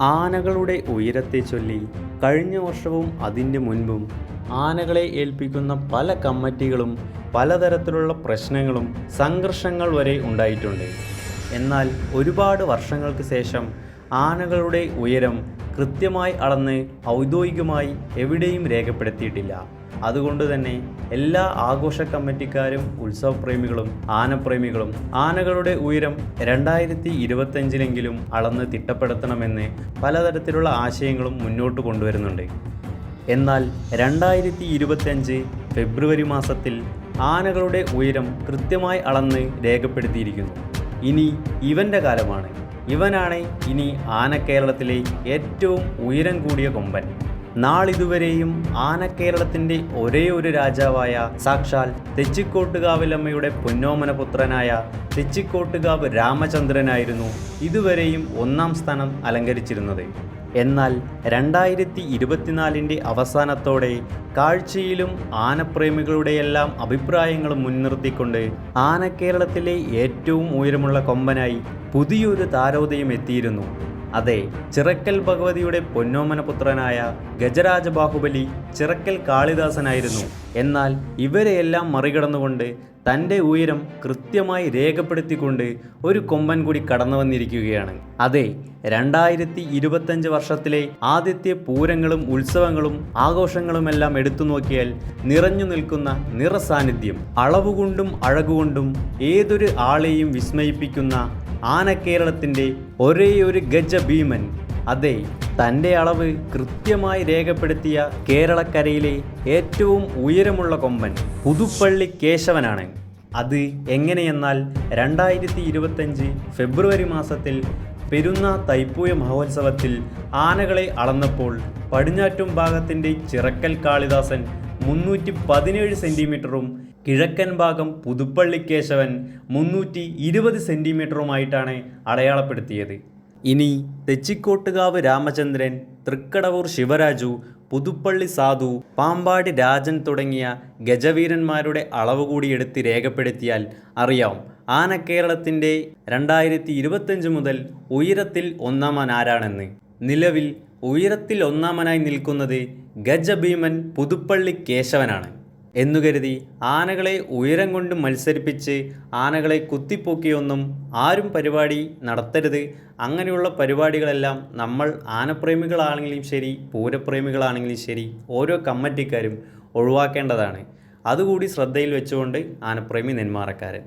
ആനകളുടെ ഉയരത്തെ ചൊല്ലി കഴിഞ്ഞ വർഷവും അതിന്റെ മുൻപും ആനകളെ ഏൽപ്പിക്കുന്ന പല കമ്മിറ്റികളും പലതരത്തിലുള്ള പ്രശ്നങ്ങളും സംഘർഷങ്ങൾ വരെ ഉണ്ടായിട്ടുണ്ട്. എന്നാൽ ഒരുപാട് വർഷങ്ങൾക്ക് ശേഷം ആനകളുടെ ഉയരം കൃത്യമായി അളന്ന് ഔദ്യോഗികമായി എവിടെയും രേഖപ്പെടുത്തിയിട്ടില്ല. അതുകൊണ്ട് തന്നെ എല്ലാ ആഘോഷ കമ്മിറ്റിക്കാരും ഉത്സവപ്രേമികളും ആനപ്രേമികളും ആനകളുടെ ഉയരം രണ്ടായിരത്തി ഇരുപത്തഞ്ചിലെങ്കിലും അളന്ന് തിട്ടപ്പെടുത്തണമെന്ന് പലതരത്തിലുള്ള ആശയങ്ങളും മുന്നോട്ട് കൊണ്ടുവരുന്നുണ്ട്. എന്നാൽ രണ്ടായിരത്തി ഇരുപത്തഞ്ച് ഫെബ്രുവരി മാസത്തിൽ ആനകളുടെ ഉയരം കൃത്യമായി അളന്ന് രേഖപ്പെടുത്തിയിരിക്കുന്നു. ഇനി ഇവന്റെ കാലമാണ്. ഇവനാണ് ഇനി ആന കേരളത്തിലെ ഏറ്റവും ഉയരം കൂടിയ കൊമ്പൻ. നാളിതുവരെയും ആനക്കേരളത്തിന്റെ ഒരേ ഒരു രാജാവായ സാക്ഷാൽ തെച്ചിക്കോട്ടുകാവിലമ്മയുടെ പൊന്നോമന പുത്രനായ തെച്ചിക്കോട്ടുകാവ് രാമചന്ദ്രനായിരുന്നു ഇതുവരെയും ഒന്നാം സ്ഥാനം അലങ്കരിച്ചിരുന്നത്. എന്നാൽ രണ്ടായിരത്തി ഇരുപത്തിനാലിന്റെ അവസാനത്തോടെ കാഴ്ചയിലും ആനപ്രേമികളുടെയെല്ലാം അഭിപ്രായങ്ങളും മുൻനിർത്തിക്കൊണ്ട് ആനക്കേരളത്തിലെ ഏറ്റവും ഉയരമുള്ള കൊമ്പനായി പുതിയൊരു താരോദയം എത്തിയിരുന്നു. അതെ ചിറക്കൽ ഭഗവതിയുടെ പൊന്നോമന പുത്രനായ ഗജരാജ ബാഹുബലി ചിറക്കൽ കാളിദാസനായിരുന്നു. എന്നാൽ ഇവരെയെല്ലാം മറികടന്നുകൊണ്ട് തന്റെ ഉയരം കൃത്യമായി രേഖപ്പെടുത്തിക്കൊണ്ട് ഒരു കൊമ്പൻ കൂടി കടന്നു വന്നിരിക്കുകയാണ്. അതെ രണ്ടായിരത്തി ഇരുപത്തഞ്ച് വർഷത്തിലെ ആദ്യത്തെ പൂരങ്ങളും ഉത്സവങ്ങളും ആഘോഷങ്ങളുമെല്ലാം എടുത്തു നോക്കിയാൽ നിറഞ്ഞു നിൽക്കുന്ന നിറസാന്നിധ്യം. അളവുകൊണ്ടും അഴകുകൊണ്ടും ഏതൊരു ആളെയും വിസ്മയിപ്പിക്കുന്ന ആനക്കേരളത്തിന്റെ ഒരേ ഒരു ഗജ ഭീമൻ അതെ തന്റെ അളവ് കൃത്യമായി രേഖപ്പെടുത്തിയ കേരളക്കരയിലെ ഏറ്റവും ഉയരമുള്ള കൊമ്പൻ പുതുപ്പള്ളി കേശവനാണ്. അത് എങ്ങനെയെന്നാൽ രണ്ടായിരത്തി ഇരുപത്തഞ്ച് ഫെബ്രുവരി മാസത്തിൽ പെരുന്ന തൈപ്പൂയ മഹോത്സവത്തിൽ ആനകളെ അളന്നപ്പോൾ പടിഞ്ഞാറ്റും ഭാഗത്തിന്റെ ചിറക്കൽ കാളിദാസൻ മുന്നൂറ്റി പതിനേഴ് സെന്റിമീറ്ററും കിഴക്കൻ ഭാഗം പുതുപ്പള്ളി കേശവൻ മുന്നൂറ്റി ഇരുപത് സെന്റിമീറ്ററുമായിട്ടാണ് അടയാളപ്പെടുത്തിയത്. ഇനി തെച്ചിക്കോട്ടുകാവ് രാമചന്ദ്രൻ തൃക്കടവൂർ ശിവരാജു പുതുപ്പള്ളി സാധു പാമ്പാടി രാജൻ തുടങ്ങിയ ഗജവീരന്മാരുടെ അളവ് കൂടി എടുത്ത് രേഖപ്പെടുത്തിയാൽ അറിയാം. ആനക്കേരളത്തിന്റെ രണ്ടായിരത്തി ഇരുപത്തഞ്ച് മുതൽ ഉയരത്തിൽ ഒന്നാമൻ ആരാണെന്ന്. നിലവിൽ ഉയരത്തിൽ ഒന്നാമനായി നിൽക്കുന്നത് ഗജഭീമൻ പുതുപ്പള്ളി കേശവനാണ് എന്നു കരുതി ആനകളെ ഉയരം കൊണ്ട് മത്സരിപ്പിച്ച് ആനകളെ കുത്തിപ്പൊക്കിയൊന്നും ആരും പരിപാടി നടത്തരുത്. അങ്ങനെയുള്ള പരിപാടികളെല്ലാം നമ്മൾ ആനപ്രേമികളാണെങ്കിലും ശരി പൂരപ്രേമികളാണെങ്കിലും ശരി ഓരോ കമ്മറ്റിക്കാരും ഒഴിവാക്കേണ്ടതാണ്. അതുകൂടി ശ്രദ്ധയിൽ വെച്ചുകൊണ്ട് ആനപ്രേമി നെന്മാറക്കാരൻ.